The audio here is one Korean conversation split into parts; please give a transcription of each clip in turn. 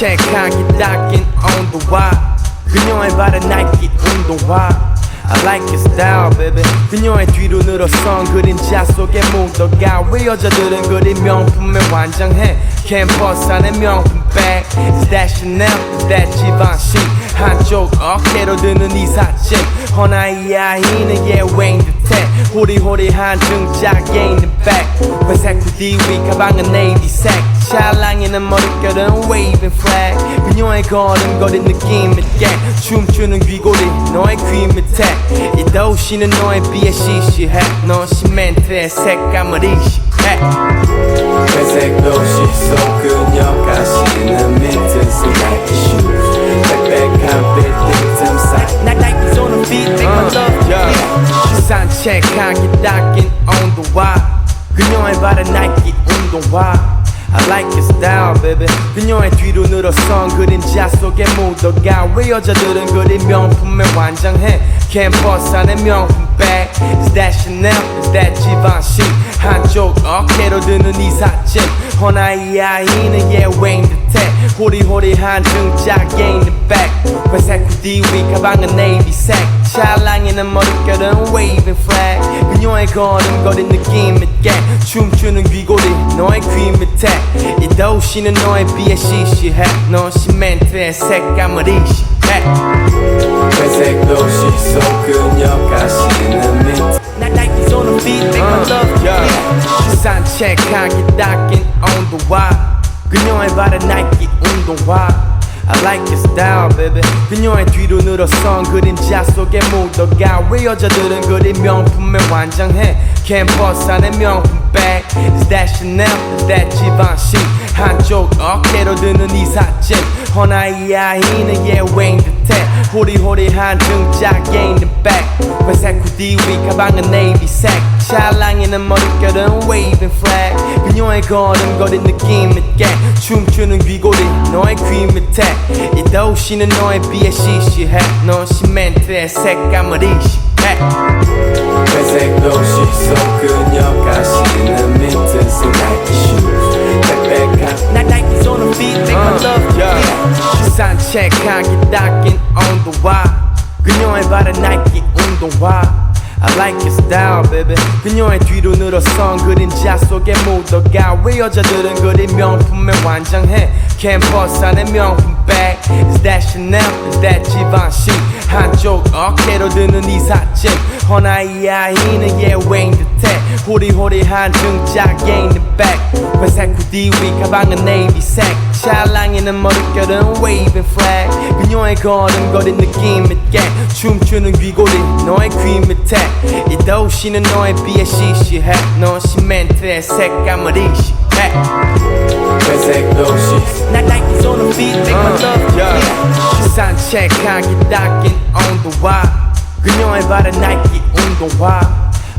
산책하기 딱인 온도와 그녀의 발은 나이키 운동화. I like your style baby. 그녀의 뒤로 늘어선 그림자 속에 묻어가. 왜 여자들은 그리 명품에 완장해? 캠퍼스 안에 명품 bag. Is that Chanel? Is that Givenchy? 한쪽 어깨로 드는 이 사진. 허나이 아이는 예외인 듯해. 호리호리한 등짝에 있는 백 회색 후디 위 가방은 네이비 색 찰랑이는 머릿결은 waving flag. 그녀의 걸음걸이 느낌 있게 춤추는 귀고리 너의 귀 밑에. 이 도시는 너에 비해 시시해. 넌 시멘트의 색감을 이식해 산책하기 딱인 온도와 그녀의 발은 나이키 운동화 I like your style baby 그녀의 뒤로 늘어선 그림자 속에 묻어가 왜 여자들은 그리 명품에 완장해 캠퍼스 안에 명품 bag Is that Chanel? Is that Givenchy? 한쪽 어깨로 드는 이 사진 허나 이 아이는 예외인 듯해. 호리호리한 등짝에 있는 백 회색 후디 위 가방은 네이비색 찰랑이는 머릿결은 waving flag. 그녀의 걸음걸이 느낌 있게 춤추는 귀고리 너의 귀 밑에. 이 도시는 너에 비해 시시해. 넌 시멘트의 색감을 이식해. 회색 도시 속 그녀가 신는 민 책하기 딱인 온도와 그녀의 발은 나이키 운동화. I like your style baby. 그녀의 뒤로 늘어선 그림자 속에 묻어가 왜 여자들은 그리 명품에 완장해. 캠퍼스 안에 명품 bag. Is that Chanel? Is that Givenchy? 한쪽 어깨로 드는 이 사진. 허나 이 아이는 예외인 듯해. 호리호리한 등짝에 백 후디 위 가방은 네이비색 찰랑이는 머릿결은 waving flag. 그녀의 걸음걸이 느낌 있게 춤추는 귀고리 너의 귀 밑에. 이 도시는 너에 비해 시시해. 넌 시멘트의 색감을 이식해. 회색 도시 속 그녀가 신는 민트색 Nike shoes. 빽빽한 나 on the feet, make my love yeah. 산책하기 딱인 온도와 그녀의 발은 나이키 운동화 I like your style baby. 그녀의 뒤로 늘어선 그림자 속에 묻어가 왜 여자들은 그리 명품에 완장해. 캠퍼스 안에 명품 bag. Is that Chanel? Is that Givenchy? 한쪽 어깨로 드는 이 사진. 허나 이 아이는 예외인 듯해 호리호리한 등짝에 있는 백 회색 후디 위 가방은 네이비색 찰랑이는 머릿결은 waving flag. 그녀의 걸음걸이 느낌 있게 춤추는 귀고리 너의 귀 밑에. 이 도시는 너에 비해 시시해. 넌 시멘트의 색감을 이식해. 회색 도시 나 Nike's on the feet, make my love yeah. 산책하기 딱인 온도와 그녀의 발은 나이키 운동화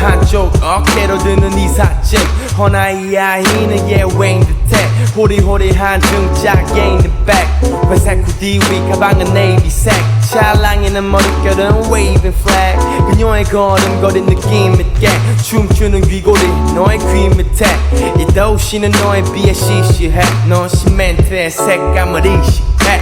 한쪽 어깨로 드는 이 사진 허나 이 아이는 예외인 듯해. 호리호리한 등짝에 있는 백 회색 후디 위 가방은 네이비색 찰랑이는 머릿결은 waving flag. 그녀의 걸음걸이 느낌 있게 춤추는 귀고리 너의 귀 밑에. 이 도시는 너에 비해 시시해. 넌 시멘트의 색감을 이식 해.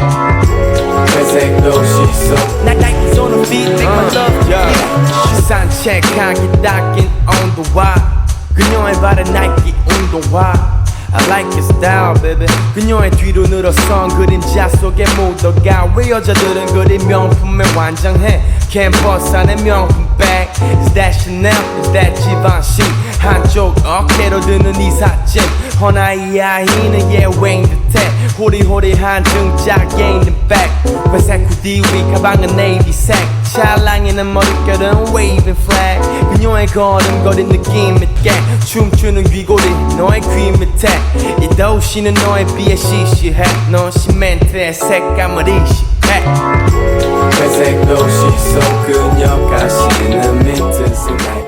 회색 도시 속나 Nike's on the feet, make my love. yeah. 산책하기 딱인 온도와 그녀의 발은 나이키 운동화 I like your style baby. 그녀의 뒤로 늘어선 그림자 속에 묻어가 왜 여자들은 그리 명품에 완장해 캠퍼스 안에 명품 bag Is that Chanel? Is that Givenchy? 한쪽 어깨로 드는 이 사진 허나 이 아이는 예외인 듯해 호리호리한 등짝에 있는 백 회색 후디 위 가방은 네이비색 찰랑이는 머릿결은 waving 그녀의 걸음걸이 느낌 있게 춤추는 귀고리 너의 귀 밑에 이 도시는 너에 비해 시시해 넌 시멘트의 색감을 이식해 회색 도시 속 그녀가 신는 민트색 Nike